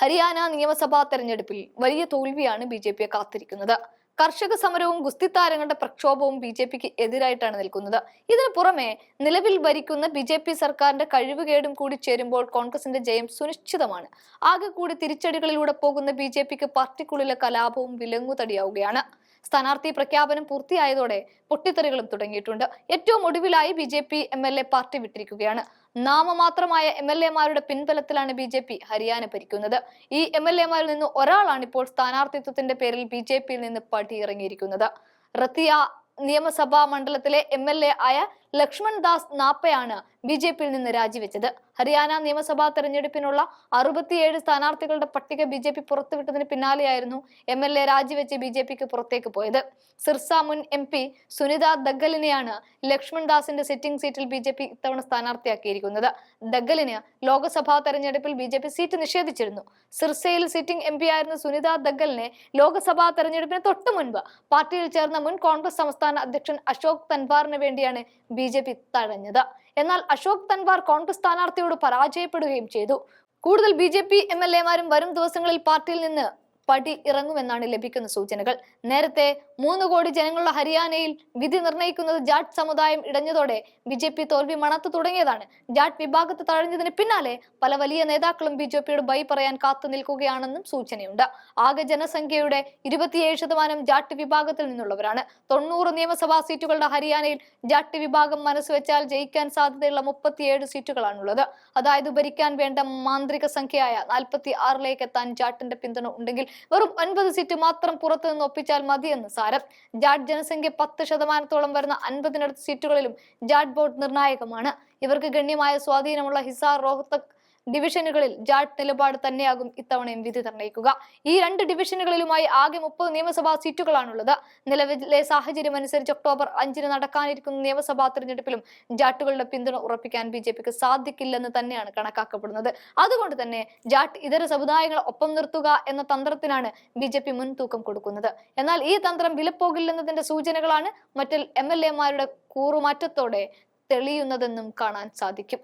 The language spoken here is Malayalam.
ഹരിയാന നിയമസഭാ തെരഞ്ഞെടുപ്പിൽ വലിയ തോൽവിയാണ് ബി ജെ പിയെ കാത്തിരിക്കുന്നത്. കർഷക സമരവും ഗുസ്തി താരങ്ങളുടെ പ്രക്ഷോഭവും ബി ജെ പിക്ക് എതിരായിട്ടാണ് നിൽക്കുന്നത്. ഇതിനു പുറമെ നിലവിൽ ഭരിക്കുന്ന ബി ജെ പി സർക്കാരിന്റെ കഴിവുകേടും കൂടി ചേരുമ്പോൾ കോൺഗ്രസിന്റെ ജയം സുനിശ്ചിതമാണ്. ആകെ കൂടി തിരിച്ചടികളിലൂടെ പോകുന്ന ബി ജെ പിക്ക് പാർട്ടിക്കുള്ളിലെ കലാപവും വിലങ്ങുതടിയാവുകയാണ്. സ്ഥാനാർത്ഥി പ്രഖ്യാപനം പൂർത്തിയായതോടെ പൊട്ടിത്തെറികളും തുടങ്ങിയിട്ടുണ്ട്. ഏറ്റവും ഒടുവിലായി B J P M L A party വിട്ടിരിക്കുകയാണ്. നാമമാത്രമായ എം എൽ എമാരുടെ പിൻബലത്തിലാണ് ബി ജെ പി ഹരിയാന ഭരിക്കുന്നത്. ഈ എം എൽ എമാരിൽ നിന്ന് ഒരാളാണ് ഇപ്പോൾ സ്ഥാനാർത്ഥിത്വത്തിന്റെ പേരിൽ ബി ജെ പിയിൽ നിന്ന് പടിയിറങ്ങിയിരിക്കുന്നത്. റത്തിയ നിയമസഭാ മണ്ഡലത്തിലെ എം എൽ എ ആയ ലക്ഷ്മൺ ദാസ് നാപ്പയാണ് ബി ജെ പിയിൽ നിന്ന് രാജിവെച്ചത്. ഹരിയാന നിയമസഭാ തെരഞ്ഞെടുപ്പിനുള്ള അറുപത്തിയേഴ് സ്ഥാനാർത്ഥികളുടെ പട്ടിക ബി ജെ പി പുറത്തുവിട്ടതിന് പിന്നാലെയായിരുന്നു എം എൽ എ രാജിവെച്ച് ബി ജെ പിക്ക് പുറത്തേക്ക് പോയത്. സിർസ മുൻ എം പി സുനിത ദഗ്ഗലിനെയാണ് ലക്ഷ്മൺ ദാസിന്റെ സിറ്റിംഗ് സീറ്റിൽ ബി ജെ പി ഇത്തവണ സ്ഥാനാർത്ഥിയാക്കിയിരിക്കുന്നത്. ദഗ്ഗലിന് ലോക്സഭാ തെരഞ്ഞെടുപ്പിൽ ബി ജെ പി സീറ്റ് നിഷേധിച്ചിരുന്നു. സിർസയിൽ സിറ്റിംഗ് എം പി ആയിരുന്ന സുനിത ദഗ്ഗലിനെ ലോക്സഭാ തെരഞ്ഞെടുപ്പിന് തൊട്ടു മുൻപ് പാർട്ടിയിൽ ചേർന്ന മുൻ കോൺഗ്രസ് സംസ്ഥാന അധ്യക്ഷൻ അശോക് തൻവാറിന് വേണ്ടിയാണ് ബി ജെ പി തഴഞ്ഞത്. എന്നാൽ അശോക് തൻവാർ കോൺഗ്രസ് സ്ഥാനാർത്ഥിയോട് പരാജയപ്പെടുകയും ചെയ്തു. കൂടുതൽ B J P M L എമാരും വരും ദിവസങ്ങളിൽ പാർട്ടിയിൽ നിന്ന് പടി ഇറങ്ങുമെന്നാണ് ലഭിക്കുന്ന സൂചനകൾ. നേരത്തെ മൂന്ന് കോടി ജനങ്ങളുള്ള ഹരിയാനയിൽ വിധി നിർണയിക്കുന്നത് ജാട്ട് സമുദായം ഇടഞ്ഞതോടെ ബി ജെ പി തോൽവി മണത്തു തുടങ്ങിയതാണ്. ജാട്ട് വിഭാഗത്തെ തഴഞ്ഞതിന് പിന്നാലെ പല വലിയ നേതാക്കളും ബി ജെ പിയോട് ബൈ പറയാൻ കാത്തു നിൽക്കുകയാണെന്നും സൂചനയുണ്ട്. ആകെ ജനസംഖ്യയുടെ ഇരുപത്തിയേഴ് ശതമാനം ജാട്ട് വിഭാഗത്തിൽ നിന്നുള്ളവരാണ്. തൊണ്ണൂറ് നിയമസഭാ സീറ്റുകളുടെ ഹരിയാനയിൽ ജാട്ട് വിഭാഗം മനസ്സുവെച്ചാൽ ജയിക്കാൻ സാധ്യതയുള്ള മുപ്പത്തിയേഴ് സീറ്റുകളാണുള്ളത്. അതായത് ഭരിക്കാൻ വേണ്ട മാന്ത്രിക സംഖ്യയായ നാൽപ്പത്തി ആറിലേക്ക് എത്താൻ ജാട്ടിന്റെ പിന്തുണ ഉണ്ടെങ്കിൽ വെറും ഒൻപത് സീറ്റ് മാത്രം പുറത്തു നിന്ന് ഒപ്പിച്ചാൽ മതിയെന്ന് സാരം. ജാഡ് ജനസംഖ്യ പത്ത് ശതമാനത്തോളം വരുന്ന അൻപതിനടുത്ത് സീറ്റുകളിലും ജാഡ് ബോർഡ് നിർണായകമാണ്. ഇവർക്ക് ഗണ്യമായ സ്വാധീനമുള്ള ഹിസാർ റോഹ്തക് ഡിവിഷനുകളിൽ ജാട്ട് നിലപാട് തന്നെയാകും ഇത്തവണയും വിധി നിർണയിക്കുക ഈ രണ്ട് ഡിവിഷനുകളിലുമായി ആകെ മുപ്പത് നിയമസഭാ സീറ്റുകളാണുള്ളത്. നിലവിലെ സാഹചര്യം അനുസരിച്ച് ഒക്ടോബർ അഞ്ചിന് നടക്കാനിരിക്കുന്ന നിയമസഭാ തെരഞ്ഞെടുപ്പിലും ജാട്ടുകളുടെ പിന്തുണ ഉറപ്പിക്കാൻ ബി ജെ പിക്ക് സാധിക്കില്ലെന്ന് തന്നെയാണ് കണക്കാക്കപ്പെടുന്നത്. അതുകൊണ്ട് തന്നെ ജാട്ട് ഇതര സമുദായങ്ങളെ ഒപ്പം നിർത്തുക എന്ന തന്ത്രത്തിനാണ് ബി ജെ പി മുൻതൂക്കം കൊടുക്കുന്നത്. എന്നാൽ ഈ തന്ത്രം വിലപ്പോകില്ലെന്നതിന്റെ സൂചനകളാണ് മറ്റൽ എം എൽ എമാരുടെ കൂറുമാറ്റത്തോടെ തെളിയുന്നതെന്നും കാണാൻ സാധിക്കും.